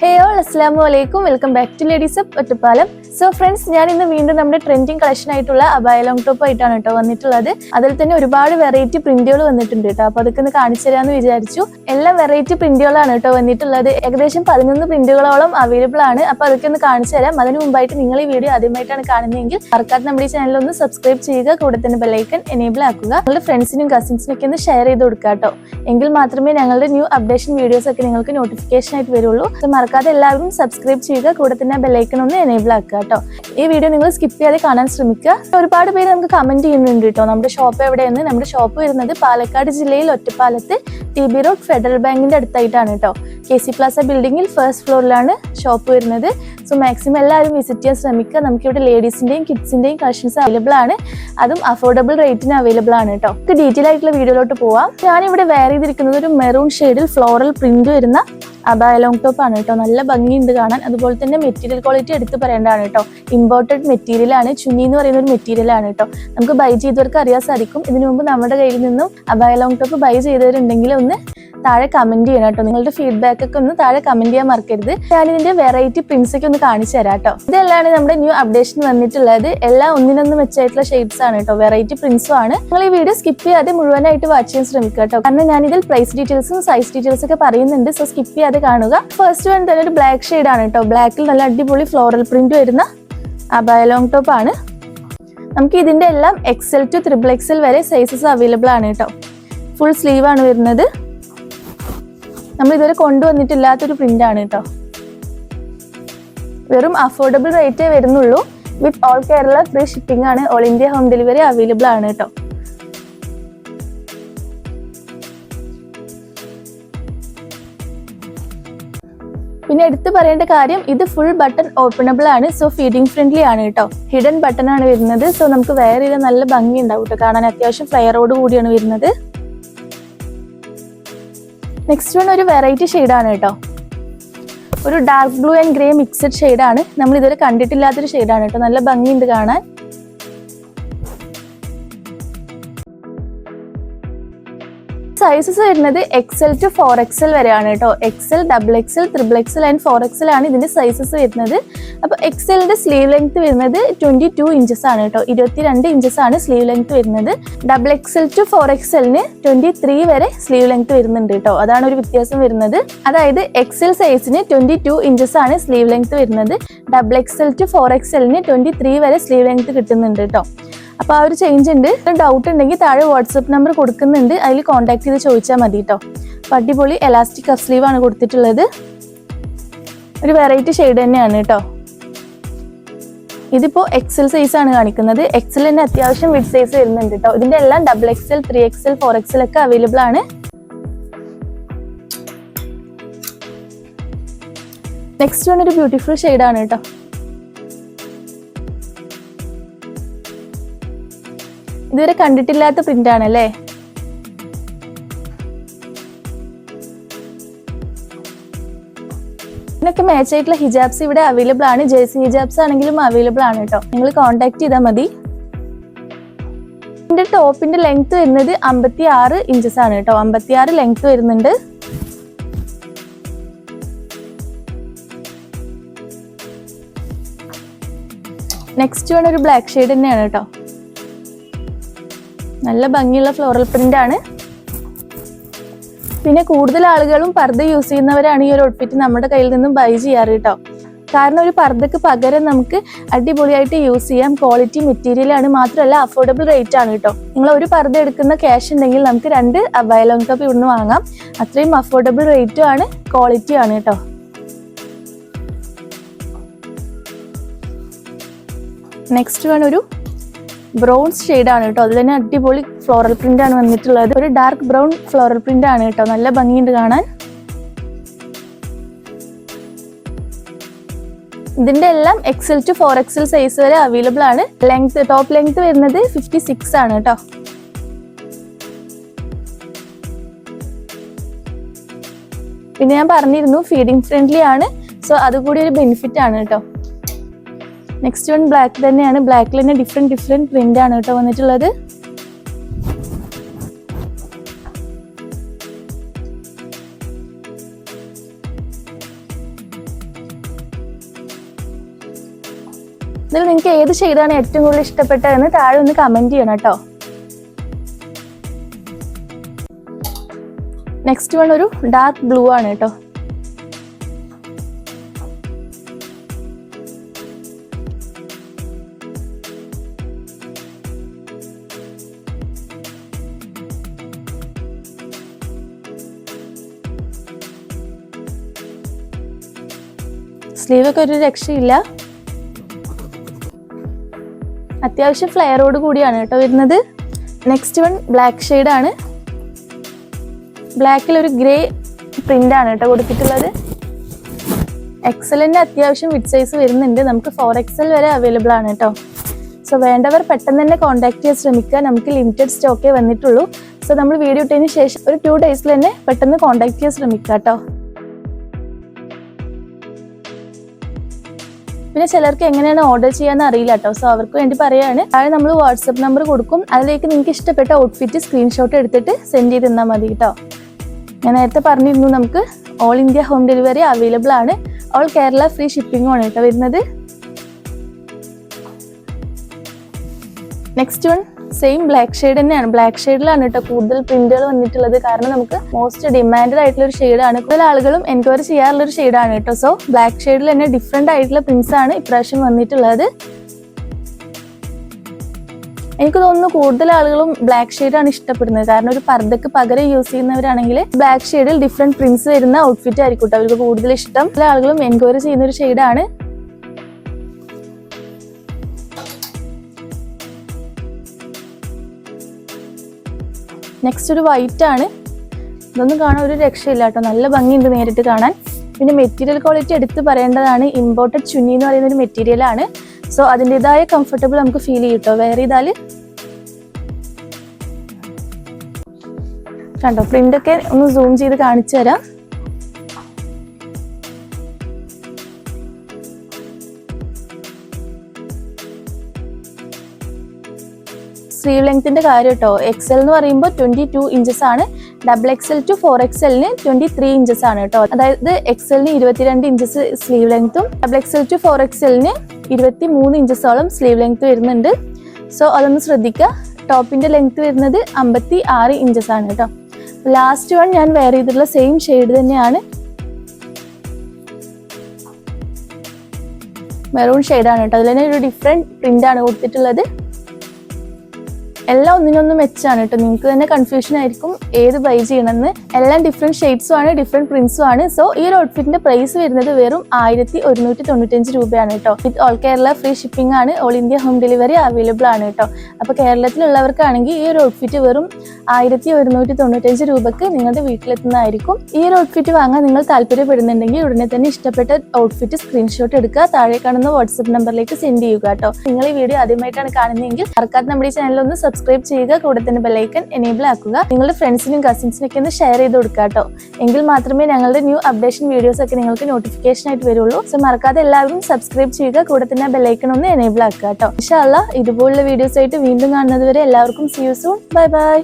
ഹേ all അസ്സാം വലൈക്കും welcome back to ladies Ottapalam so friends ഞാൻ ഇന്ന് വീണ്ടും നമ്മുടെ ട്രെൻഡിങ് കളക്ഷൻ ആയിട്ടുള്ള അബായ ലോങ് ടോപ്പ് ആയിട്ടാണ് കേട്ടോ വന്നിട്ടുള്ളത്. അതിൽ തന്നെ ഒരുപാട് വെറൈറ്റി പ്രിന്റുകൾ വന്നിട്ടുണ്ട് കേട്ടോ. അപ്പൊ അതൊക്കെ ഒന്ന് കാണിച്ചു തരാമെന്ന് വിചാരിച്ചു. എല്ലാ വെറൈറ്റി പ്രിന്റുകളാണ് കേട്ടോ വന്നിട്ടുള്ളത്. ഏകദേശം പതിനൊന്ന് പ്രിന്റുകളോളം അവൈലബിൾ ആണ്. അപ്പൊ അതൊക്കെ ഒന്ന് കാണിച്ചു തരാം. അതിന് മുമ്പായിട്ട് നിങ്ങൾ ഈ വീഡിയോ ആദ്യമായിട്ടാണ് കാണുന്നതെങ്കിൽ മറക്കാതെ നമ്മുടെ ഈ ചാനൽ ഒന്ന് സബ്സ്ക്രൈബ് ചെയ്യുക. കൂടെ തന്നെ ബെല്ലൈക്കൻ എനേബിൾ ആക്കുക. നിങ്ങളുടെ ഫ്രണ്ട്സിനും കസിൻസിനും ഒക്കെ ഒന്ന് ഷെയർ ചെയ്ത് കൊടുക്കുക കേട്ടോ. എങ്കിൽ മാത്രമേ ഞങ്ങളുടെ ന്യൂ അപ്ഡേഷൻ വീഡിയോസ് ഒക്കെ നിങ്ങൾക്ക് നോട്ടിഫിക്കേഷൻ ആയിട്ട് വരുള്ളൂ. മറക്കാതെ എല്ലാവരും സബ്സ്ക്രൈബ് ചെയ്യുക. കൂടെ തന്നെ ബെല്ലൈക്കൺ ഒന്ന് എനേബിൾ ആക്കുക കേട്ടോ. ഈ വീഡിയോ നിങ്ങൾ സ്കിപ്പ് ചെയ്യാതെ കാണാൻ ശ്രമിക്കുക. ഒരുപാട് പേര് നമുക്ക് കമന്റ് ചെയ്യുന്നുണ്ട് കേട്ടോ. നമ്മുടെ ഷോപ്പ് എവിടെയെന്ന്? നമ്മുടെ ഷോപ്പ് വരുന്നത് പാലക്കാട് ജില്ലയിൽ ഒറ്റപ്പാലത്ത് ടി ബി റോഡ് ഫെഡറൽ ബാങ്കിന്റെ അടുത്തായിട്ടാണ് കേട്ടോ. കെ സി പ്ലാസ ബിൽഡിംഗിൽ ഫസ്റ്റ് ഫ്ലോറിലാണ് ഷോപ്പ് വരുന്നത്. സോ മാക്സിമം എല്ലാവരും വിസിറ്റ് ചെയ്യാൻ ശ്രമിക്കുക. നമുക്ക് ഇവിടെ ലേഡീസിന്റെയും കിഡ്സിന്റെയും കളക്ഷൻസ് അവൈലബിൾ ആണ്. അതും അഫോർഡബിൾ റേറ്റിന് അവൈലബിൾ ആണ് കേട്ടോ. നമുക്ക് ഡീറ്റെയിൽ ആയിട്ടുള്ള വീഡിയോയിലോട്ട് പോവാം. ഞാനിവിടെ വെയർ ചെയ്തിരിക്കുന്നത് ഒരു മെറൂൺ ഷെയ്ഡിൽ ഫ്ലോറൽ പ്രിന്റ് വരുന്ന അബായ ലോങ് ടോപ്പ് ആണ് കേട്ടോ. നല്ല ഭംഗിയുണ്ട് കാണാൻ. അതുപോലെ തന്നെ മെറ്റീരിയൽ ക്വാളിറ്റി എടുത്ത് പറയേണ്ടതാണ് കേട്ടോ. ഇമ്പോർട്ടഡ് മെറ്റീരിയൽ ആണ്. ചുന്നി എന്ന് പറയുന്ന ഒരു മെറ്റീരിയൽ ആണ് കേട്ടോ. നമുക്ക് ബൈ ചെയ്തവർക്ക് അറിയാൻ സാധിക്കും. ഇതിനു മുമ്പ് നമ്മുടെ കയ്യിൽ നിന്നും അബായ ലോങ് ടോപ്പ് ബൈ ചെയ്തവരുണ്ടെങ്കിൽ ഒന്ന് താഴെ കമന്റ് ചെയ്യണം കേട്ടോ. നിങ്ങളുടെ ഫീഡ്ബാക്ക് ഒക്കെ ഒന്ന് താഴെ കമന്റ് ചെയ്യാൻ മറക്കരുത്. ഞാൻ ഇതിന്റെ വെറൈറ്റി പ്രിന്റ്സ് ഒക്കെ ഒന്ന് കാണിച്ചു തരാം കേട്ടോ. ഇതെല്ലാം നമ്മുടെ ന്യൂ അപ്ഡേഷൻ വന്നിട്ടുള്ളത്. എല്ലാം ഒന്നിനൊന്ന് മെച്ചായിട്ടുള്ള ഷെയ്ഡ്സ് ആണ് കേട്ടോ. വെറൈറ്റി പ്രിന്റ്സും ആണ്. നിങ്ങൾ ഈ വീഡിയോ സ്കിപ്പ് ചെയ്യാതെ മുഴുവനായിട്ട് വാച്ച് ചെയ്യാൻ ശ്രമിക്കുക കേട്ടോ. കാരണം ഞാൻ ഇതിൽ പ്രൈസ് ഡീറ്റെയിൽസും സൈസ് ഡീറ്റെയിൽസ് ഒക്കെ പറയുന്നുണ്ട്. സോ സ്കിപ്പ് ചെയ്യാതെ കാണുക. ഫസ്റ്റ് വൺ തന്നെ ഒരു ബ്ലാക്ക് ഷെയ്ഡ് ആണ് കേട്ടോ. ബ്ലാക്കിൽ നല്ല അടിപൊളി ഫ്ലോറൽ പ്രിന്റ് വരുന്ന അബായ ലോങ് ടോപ്പ് ആണ്. നമുക്ക് ഇതിന്റെ എല്ലാം എക്സൽ ടു ത്രിബിൾ എക്സൽ വരെ സൈസസ് അവൈലബിൾ ആണ് കേട്ടോ. ഫുൾ സ്ലീവ് ആണ് വരുന്നത്. നമ്മൾ ഇതുവരെ കൊണ്ടുവന്നിട്ടില്ലാത്തൊരു ആണ് കേട്ടോ വെറും അഫോർഡബിൾ റേറ്റേ വരുന്നുള്ളൂ. With all Kerala free shipping ആണ് all India home delivery available ആണ് കേട്ടോ പിന്നെ എടുത്തു പറയേണ്ട കാര്യം ഇത് ഫുൾ ബട്ടൺ ഓപ്പണബിൾ ആണ് സോ ഫീഡിംഗ് ഫ്രണ്ട്ലി ആണ് കേട്ടോ ഹിഡൻ ബട്ടൺ ആണ് വരുന്നത് സോ നമുക്ക് വേറെ നല്ല ഭംഗി ഉണ്ടാവും കേട്ടോ കാണാൻ അത്യാവശ്യം ഫ്ലെയറോട് കൂടിയാണ് വരുന്നത്. നെക്സ്റ്റ് വൺ ഒരു വെറൈറ്റി ആണ് കേട്ടോ. ഒരു dark blue and grey mixed ഷെയ്ഡാണ് നമ്മൾ ഇതുവരെ കണ്ടിട്ടില്ലാത്തൊരു ഷെയ്ഡാണ് കേട്ടോ. നല്ല ഭംഗിയുണ്ട് കാണാൻ. സൈസസ് വരുന്നത് എക്സൽ ടു ഫോർ എക്സൽ വരെയാണ് കേട്ടോ XL double XL triple XL and four XL ആണ് ഇതിന്റെ സൈസസ് വരുന്നത് അപ്പോൾ എക്സലിന്റെ സ്ലീവ് ലെങ്ത് വരുന്നത് ട്വന്റി ടു ഇഞ്ചസ് ആണ് കേട്ടോ ഇരുപത്തി രണ്ട് ഇഞ്ചസ് ആണ് സ്ലീവ് ലെങ്ത് വരുന്നത് ഡബിൾ എക്സൽ ടു ഫോർ എക്സലിന് ട്വന്റി ത്രീ വരെ സ്ലീവ് ലെങ്ത് വരുന്നുണ്ട് കേട്ടോ അതാണ് ഒരു വ്യത്യാസം വരുന്നത് അതായത് എക്സൽ സൈസിന് ട്വന്റി ടു ഇഞ്ചസ് ആണ് സ്ലീവ് ലെങ്ത് വരുന്നത് ഡബിൾ എക്സൽ ടു ഫോർ എക്സലിന് ട്വന്റി ത്രീ വരെ സ്ലീവ് ലെങ്ത് കിട്ടുന്നുണ്ട് കേട്ടോ അപ്പൊ ആ ഒരു ചേഞ്ച് ഉണ്ട്. ഡൗട്ട് ഉണ്ടെങ്കിൽ താഴെ വാട്സപ്പ് നമ്പർ കൊടുക്കുന്നുണ്ട്. അതിൽ കോൺടാക്ട് ചെയ്ത് ചോദിച്ചാൽ മതി കേട്ടോ അപ്പോൾ അടിപൊളി എലാസ്റ്റിക് കഫ് സ്ലീവ് ആണ് കൊടുത്തിട്ടുള്ളത്. ഒരു വെറൈറ്റി ഷെയ്ഡ് തന്നെയാണ് കേട്ടോ ഇതിപ്പോൾ എക്സൽ സൈസ് ആണ് കാണിക്കുന്നത്. എക്സൽ തന്നെ അത്യാവശ്യം വിഡ് സൈസ് വരുന്നുണ്ട് കേട്ടോ ഇതിന്റെ എല്ലാം double XL three XL four XL ഒക്കെ അവൈലബിൾ ആണ്. നെക്സ്റ്റ് വൺ ഒരു ബ്യൂട്ടിഫുൾ ഷെയ്ഡാണ് കേട്ടോ ഇതുവരെ കണ്ടിട്ടില്ലാത്ത പ്രിന്റ് ആണല്ലേ? ഇതിനൊക്കെ മാച്ച് ആയിട്ടുള്ള ഹിജാബ്സ് ഇവിടെ അവൈലബിൾ ആണ്. ജേഴ്സി ഹിജാബ്സ് ആണെങ്കിലും അവൈലബിൾ ആണ് കേട്ടോ. നിങ്ങൾ കോൺടാക്ട് ചെയ്താൽ മതി. ഇതിന്റെ ടോപ്പിന്റെ ലെങ്ത് വരുന്നത് അമ്പത്തി ആറ് ഇഞ്ചസ് ആണ് കേട്ടോ. അമ്പത്തി ആറ് ലെങ്ത് വരുന്നുണ്ട്. നെക്സ്റ്റ് വേണം ഒരു ബ്ലാക്ക് ഷെയ്ഡ് തന്നെയാണ് കേട്ടോ. നല്ല ഭംഗിയുള്ള ഫ്ലോറൽ പ്രിന്റ് ആണ്. പിന്നെ കൂടുതൽ ആളുകളും പർദ്ദ യൂസ് ചെയ്യുന്നവരാണ് ഈ ഒരു ഔട്ട്ഫിറ്റ് നമ്മുടെ കയ്യിൽ നിന്നും ബൈ ചെയ്യാറ് കേട്ടോ കാരണം ഒരു പർദ്ദക്ക് പകരം നമുക്ക് അടിപൊളിയായിട്ട് യൂസ് ചെയ്യാം. ക്വാളിറ്റി മെറ്റീരിയൽ ആണ്. മാത്രമല്ല അഫോർഡബിൾ റേറ്റ് ആണ് കേട്ടോ നിങ്ങൾ ഒരു പർദ്ദ എടുക്കുന്ന ക്യാഷ് ഉണ്ടെങ്കിൽ നമുക്ക് രണ്ട് അവൈലോങ് കപ്പ് ഇവിടുന്ന് വാങ്ങാം. അത്രയും അഫോർഡബിൾ റേറ്റും ആണ് ക്വാളിറ്റി ആണ് കേട്ടോ നെക്സ്റ്റ് വൺ ഒരു ബ്രൗൺ ഷെയ്ഡ് ആണ് കേട്ടോ. അതിൽ തന്നെ അടിപൊളി ഫ്ലോറൽ പ്രിന്റ് ആണ് വന്നിട്ടുള്ളത്. ഒരു ഡാർക്ക് ബ്രൗൺ ഫ്ലോറൽ പ്രിന്റ് ആണ് കേട്ടോ. നല്ല ഭംഗിയുണ്ട് കാണാൻ. ഇതിന്റെ എല്ലാം XL to four XL size വരെ അവൈലബിൾ ആണ്. ലെങ്ത് ടോപ്പ് ലെങ്ത് വരുന്നത് ഫിഫ്റ്റി സിക്സ് ആണ് കേട്ടോ. പിന്നെ ഞാൻ പറഞ്ഞിരുന്നു ഫീഡിംഗ് ഫ്രണ്ട്ലി ആണ്. സോ അതുകൂടി ഒരു ബെനിഫിറ്റ് ആണ് കേട്ടോ. നെക്സ്റ്റ് വൺ ബ്ലാക്ക് തന്നെയാണ്. ബ്ലാക്കിൽ തന്നെ ഡിഫറെന്റ് ഡിഫറെന്റ് പ്രിന്റ് ആണ് കേട്ടോ വന്നിട്ടുള്ളത്. ഇതിൽ നിങ്ങൾക്ക് ഏത് ഷെയ്ഡാണ് ഏറ്റവും കൂടുതൽ ഇഷ്ടപ്പെട്ടതെന്ന് താഴെ ഒന്ന് കമന്റ് ചെയ്യണം കേട്ടോ. നെക്സ്റ്റ് വൺ ഒരു ഡാർക്ക് ബ്ലൂ ആണ് കേട്ടോ. സ്ലീവ് ഒക്കെ ഒരു രക്ഷയില്ല. അത്യാവശ്യം ഫ്ലെയറോട് കൂടിയാണ് കേട്ടോ വരുന്നത്. നെക്സ്റ്റ് വൺ ബ്ലാക്ക് ആണ്. ബ്ലാക്കിൽ ഒരു ഗ്രേ പ്രിന്റ് ആണ് കേട്ടോ കൊടുത്തിട്ടുള്ളത്. എക്സലിന്റെ അത്യാവശ്യം വിഡ് സൈസ് വരുന്നുണ്ട്. നമുക്ക് ഫോർ എക്സൽ വരെ അവൈലബിൾ ആണ് കേട്ടോ. സോ വേണ്ടവർ പെട്ടെന്ന് തന്നെ കോൺടാക്ട് ചെയ്യാൻ ശ്രമിക്കുക. നമുക്ക് ലിമിറ്റഡ് സ്റ്റോക്കേ വന്നിട്ടുള്ളൂ. സോ നമ്മൾ വീഡിയോ ഇട്ടതിന് ശേഷം ഒരു ടു ഡേയ്സിൽ തന്നെ പെട്ടെന്ന് കോൺടാക്ട് ചെയ്യാൻ ശ്രമിക്കുക കേട്ടോ. പിന്നെ ചിലർക്ക് എങ്ങനെയാണ് ഓർഡർ ചെയ്യാന്ന് അറിയില്ല കേട്ടോ സോ അവർക്ക് വേണ്ടി പറയാണ്. താഴെ നമ്മൾ വാട്സപ്പ് നമ്പർ കൊടുക്കും. അതിലേക്ക് നിങ്ങൾക്ക് ഇഷ്ടപ്പെട്ട ഔട്ട്ഫിറ്റ് സ്ക്രീൻഷോട്ട് എടുത്തിട്ട് സെൻഡ് ചെയ്ത് തന്നാൽ മതി കേട്ടോ ഞാൻ നേരത്തെ പറഞ്ഞിരുന്നു നമുക്ക് all India home delivery available ആണ്. ഓൾ കേരള ഫ്രീ ഷിപ്പിംഗും ആണ് കേട്ടോ വരുന്നത്. Next one same black shade തന്നെയാണ്. ബ്ലാക്ക് ഷെയ്ഡിലാണ് കേട്ടോ കൂടുതൽ പ്രിന്റുകൾ വന്നിട്ടുള്ളത്. കാരണം നമുക്ക് മോസ്റ്റ് ഡിമാൻഡഡ് ആയിട്ടുള്ള ഒരു ഷെയ്ഡാണ് കൂടുതൽ ആളുകളും എൻക്വയറി ചെയ്യാറുള്ള ഒരു ഷെയ്ഡാണ് കേട്ടോ സോ ബ്ലാക്ക് ഷെയ്ഡിൽ തന്നെ ഡിഫറെന്റ് ആയിട്ടുള്ള പ്രിന്റ്സ് ആണ് ഇപ്രാവശ്യം വന്നിട്ടുള്ളത്. എനിക്ക് തോന്നുന്നു കൂടുതൽ ആളുകളും ബ്ലാക്ക് ഷെയ്ഡാണ് ഇഷ്ടപ്പെടുന്നത്. കാരണം ഒരു പർദ്ദക്ക് പകരം യൂസ് ചെയ്യുന്നവരാണെങ്കിൽ ബ്ലാക്ക് ഷെയ്ഡിൽ ഡിഫറെന്റ് പ്രിന്റ്സ് വരുന്ന ഔട്ട്ഫിറ്റ് ആയിരിക്കും അവർക്ക് കൂടുതൽ ഇഷ്ടം. ആളുകളും എൻക്വയറി ചെയ്യുന്ന ഒരു ഷെയ്ഡാണ് നെക്സ്റ്റ് ഒരു വൈറ്റ് ആണ്. ഇതൊന്നും കാണാൻ ഒരു രക്ഷയില്ല കേട്ടോ. നല്ല ഭംഗിയുണ്ട് നേരിട്ട് കാണാൻ. പിന്നെ മെറ്റീരിയൽ ക്വാളിറ്റി എടുത്ത് പറയേണ്ടതാണ് ഇമ്പോർട്ടഡ് ചുന്നി എന്ന് പറയുന്ന ഒരു മെറ്റീരിയൽ ആണ്. സോ അതിന്റെതായ കംഫർട്ടബിൾ നമുക്ക് ഫീൽ ചെയ്യും കേട്ടോ. വേറെ ചെയ്താൽ കണ്ടോ പ്രിന്റ് ഒക്കെ ഒന്ന് സൂം ചെയ്ത് കാണിച്ചു തരാം. സ്ലീവ് ലെങ്ത്തിന്റെ കാര്യം കേട്ടോ എക്സൽ എന്ന് പറയുമ്പോൾ ട്വന്റി ടു ഇഞ്ചസ് ആണ്. ഡബിൾ എക്സൽ ടു ഫോർ എക്സലിന് ട്വന്റി ത്രീ ഇഞ്ചസ് ആണ് കേട്ടോ അതായത് എക്സലിന് ഇരുപത്തിരണ്ട് ഇഞ്ചസ് സ്ലീവ് ലെങ്ത്തും ഡബിൾ എക്സൽ ടു ഫോർ എക്സലിന് ഇരുപത്തി മൂന്ന് ഇഞ്ചസോളം സ്ലീവ് ലെങ്ത് വരുന്നുണ്ട്. സോ അതൊന്ന് ശ്രദ്ധിക്കുക ടോപ്പിന്റെ ലെങ്ത് വരുന്നത് അമ്പത്തി ആറ് ഇഞ്ചസ് ആണ് കേട്ടോ ലാസ്റ്റ് വൺ ഞാൻ വെയർ ചെയ്തിട്ടുള്ള സെയിം ഷെയ്ഡ് തന്നെയാണ്. മെറൂൺ ഷെയ്ഡാണ് കേട്ടോ അതിൽ തന്നെ ഒരു ഡിഫറെന്റ് പ്രിന്റാണ് കൊടുത്തിട്ടുള്ളത്. എല്ലാം ഒന്നിനൊന്നും മെച്ചാണ് കേട്ടോ. നിങ്ങൾക്ക് തന്നെ കൺഫ്യൂഷൻ ആയിരിക്കും ഏത് ബൈ ചെയ്യണമെന്ന്. എല്ലാം ഡിഫറെന്റ് ഷെയ്ഡ്സും ആണ് ഡിഫറെന്റ് പ്രിന്റ്സും ആണ്. സോ ഈ ഒരു ഔട്ട്ഫിറ്റിന്റെ പ്രൈസ് വരുന്നത് വെറും ആയിരത്തി ഒരുന്നൂറ്റി തൊണ്ണൂറ്റഞ്ച് രൂപയാണ് കേട്ടോ. With all Kerala free shipping ആണ് all India home delivery available ആണ് കേട്ടോ. അപ്പോൾ കേരളത്തിലുള്ളവർക്കാണെങ്കിൽ ഈ ഒരു ഔട്ട്ഫിറ്റ് വെറും ആയിരത്തി ഒരുന്നൂറ്റി തൊണ്ണൂറ്റഞ്ച് രൂപക്ക് നിങ്ങളുടെ വീട്ടിലെത്തുന്നതായിരിക്കും. ഈ ഒരു ഔട്ട്ഫിറ്റ് വാങ്ങാൻ നിങ്ങൾ താല്പര്യപ്പെടുന്നുണ്ടെങ്കിൽ ഉടനെ തന്നെ ഇഷ്ടപ്പെട്ട ഔട്ട്ഫിറ്റ് സ്ക്രീൻഷോട്ട് എടുക്കുക. താഴെ കാണുന്ന വാട്സ്ആപ്പ് നമ്പറിലേക്ക് സെൻഡ് ചെയ്യുക കേട്ടോ. നിങ്ങൾ ഈ വീഡിയോ ആദ്യമായിട്ടാണ് കാണുന്നതെങ്കിൽ മറക്കാതെ നമ്മുടെ ഈ ചാനൽ ഒന്ന് സബ്സ്ക്രൈബ് ചെയ്യുക കൂടെ തന്നെ ബെല്ലൈക്കൻ എനേബിൾ ആക്കുക. നിങ്ങളുടെ ഫ്രണ്ട്സിനും കസിൻസിനൊക്കെ ഒന്ന് ഷെയർ ചെയ്ത് കൊടുക്കുക കേട്ടോ. എങ്കിൽ മാത്രമേ ഞങ്ങളുടെ ന്യൂ അപ്ഡേഷൻ വീഡിയോസ് ഒക്കെ നിങ്ങൾക്ക് നോട്ടിഫിക്കേഷൻ ആയിട്ട് വരുള്ളൂ. സോ മറക്കാതെ എല്ലാവരും സബ്സ്ക്രൈബ് ചെയ്യുക കൂടെ തന്നെ ബെല്ലൈക്കൺ ഒന്ന് എനേബിൾ ആക്കുക കേട്ടോ. ഇൻഷാല്ല ഇതുപോലുള്ള വീഡിയോസ് ആയിട്ട് വീണ്ടും കാണുന്നത് വരെ എല്ലാവർക്കും see you soon bye bye